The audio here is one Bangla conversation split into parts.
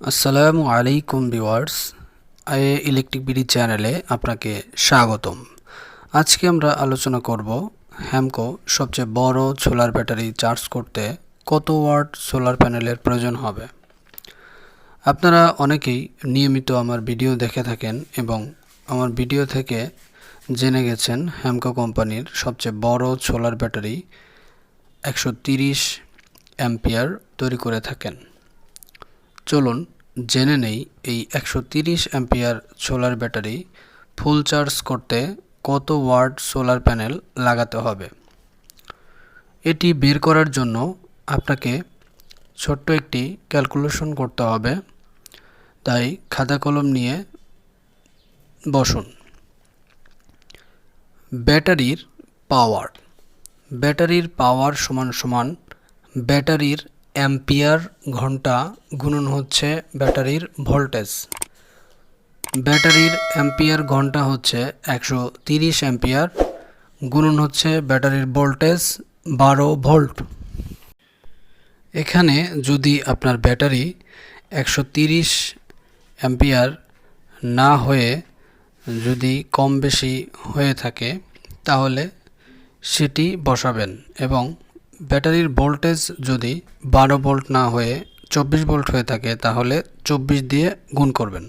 আসসালামু আলাইকুম ভিওয়ার্স আই ইলেকট্রিক বিডি চ্যানেলে আপনাকে স্বাগতম। আজকে আমরা আলোচনা করব হ্যামকো সবচেয়ে বড় সোলার ব্যাটারি চার্জ করতে কত ওয়াট সোলার প্যানেলের প্রয়োজন হবে। আপনারা অনেকেই নিয়মিত আমার ভিডিও দেখে থাকেন এবং আমার ভিডিও থেকে জেনে গেছেন হ্যামকো কোম্পানির সবচেয়ে বড় সোলার ব্যাটারি একশো তিরিশ অ্যাম্পিয়ার তৈরি করে থাকেন। চলুন জেনে নেই এই একশো তিরিশ ampere solar battery full charge করতে কত ওয়াট সোলার প্যানেল লাগাতে হবে। এটি বের করার জন্য আপনাকে ছোট্ট একটি ক্যালকুলেশন করতে হবে। তাই খাতা কলম নিয়ে বসুন। ব্যাটারির পাওয়ার। ব্যাটারির পাওয়ার সমান সমান ব্যাটারির অ্যাম্পিয়ার ঘণ্টা গুণন হচ্ছে ব্যাটারির ভোল্টেজ। ব্যাটারির অ্যাম্পিয়ার ঘণ্টা হচ্ছে একশো তিরিশ অ্যাম্পিয়ার, গুণন হচ্ছে ব্যাটারির ভোল্টেজ বারো ভোল্ট। এখানে যদি আপনার ব্যাটারি একশো তিরিশ অ্যাম্পিয়ার না হয়ে যদি কম বেশি হয়ে থাকে, তাহলে সেটি বসাবেন এবং ব্যাটারির ভোল্টেজ যদি বারো ভোল্ট না হয়ে চব্বিশ ভোল্ট হয়ে থাকে, তাহলে চব্বিশ দিয়ে গুণ করবেন।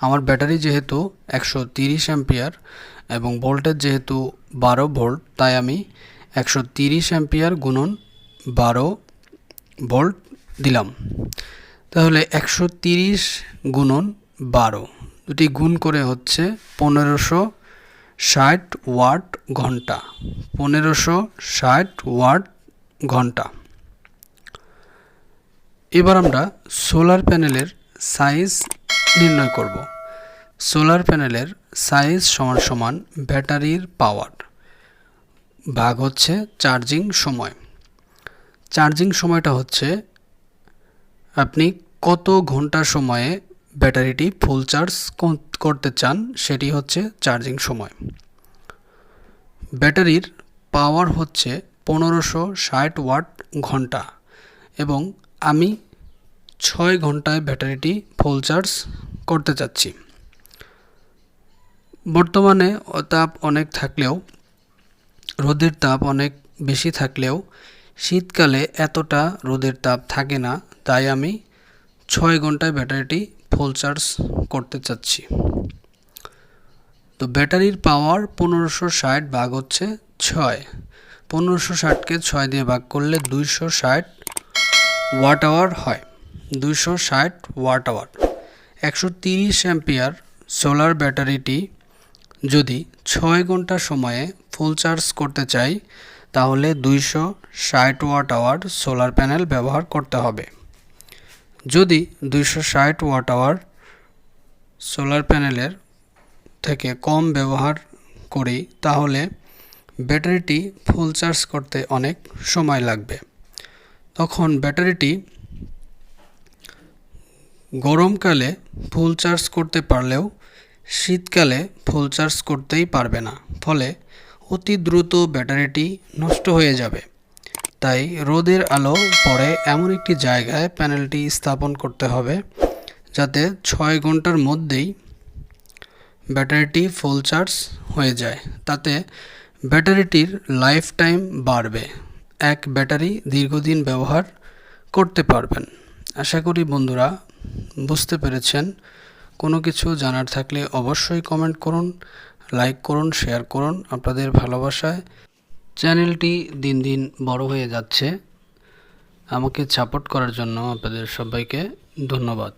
আমার ব্যাটারি যেহেতু একশো তিরিশ অ্যাম্পিয়ার এবং ভোল্টেজ যেহেতু বারো ভোল্ট, তাই আমি একশো তিরিশ অ্যাম্পিয়ার গুণন বারো ভোল্ট দিলাম। তাহলে একশো তিরিশ গুণন বারো, দুটি গুণ করে হচ্ছে পনেরোশো ষাট ওয়াট ঘণ্টা। পনেরোশো ষাট ওয়াট ঘণ্টা। এবার আমরা সোলার প্যানেলের সাইজ নির্ণয় করব। সোলার প্যানেলের সাইজ সমান সমান ব্যাটারির পাওয়ার। ভাগ হচ্ছে চার্জিং সময়। চার্জিং সময়টা হচ্ছে আপনি কত ঘণ্টা সময়ে ব্যাটারিটি ফুল চার্জ করতে চান সেটি হচ্ছে চার্জিং সময়। ব্যাটারির পাওয়ার হচ্ছে পনেরোশো ষাট ওয়াট ঘণ্টা এবং আমি ছয় ঘন্টায় ব্যাটারিটি ফুল চার্জ করতে চাচ্ছি। বর্তমানে তাপ অনেক থাকলেও, রোদের তাপ অনেক বেশি থাকলেও, শীতকালে এতটা রোদের তাপ থাকে না, তাই আমি ছয় ঘন্টায় ব্যাটারিটি ফুল চার্জ করতে চাচ্ছি। তো ব্যাটারির পাওয়ার পনেরোশো ষাট ভাগ হচ্ছে ছয়। পনেরোশো ষাটকে ছয় দিয়ে ভাগ করলে দুইশো ষাট ওয়াট আওয়ার হয়। দুইশো ষাট ওয়াট আওয়ার। একশো তিরিশ অ্যাম্পিয়ার সোলার ব্যাটারিটি যদি ছয় ঘণ্টা সময়ে ফুল চার্জ করতে চাই, তাহলে দুইশো ষাট ওয়াট আওয়ার সোলার প্যানেল ব্যবহার করতে হবে। যদি দুইশো ষাট ওয়াট আওয়ার সোলার প্যানেলের থেকে কম ব্যবহার করি, তাহলে ব্যাটারিটি ফুল চার্জ করতে অনেক সময় লাগবে। তখন ব্যাটারিটি গরমকালে ফুল চার্জ করতে পারলেও শীতকালে ফুল চার্জ করতেই পারবে না, ফলে অতি দ্রুত ব্যাটারিটি নষ্ট হয়ে যাবে। তাই রোদের আলো পড়ে এমন একটি জায়গায় প্যানেলটি স্থাপন করতে হবে, যাতে ছয় ঘণ্টার মধ্যেই ব্যাটারিটি ফুল চার্জ হয়ে যায়। তাতে ব্যাটারিটির লাইফ টাইম বাড়বে। এক ব্যাটারি দীর্ঘদিন ব্যবহার করতে পারবেন। আশা করি বন্ধুরা বুঝতে পেরেছেন। কোনো কিছু জানার থাকলে অবশ্যই কমেন্ট করুন লাইক করুন শেয়ার করুন। আপনাদের ভালোবাসায় চ্যানেলটি দিন দিন বড় হয়ে যাচ্ছে। আমাকে সাপোর্ট করার জন্য আপনাদের সবাইকে ধন্যবাদ।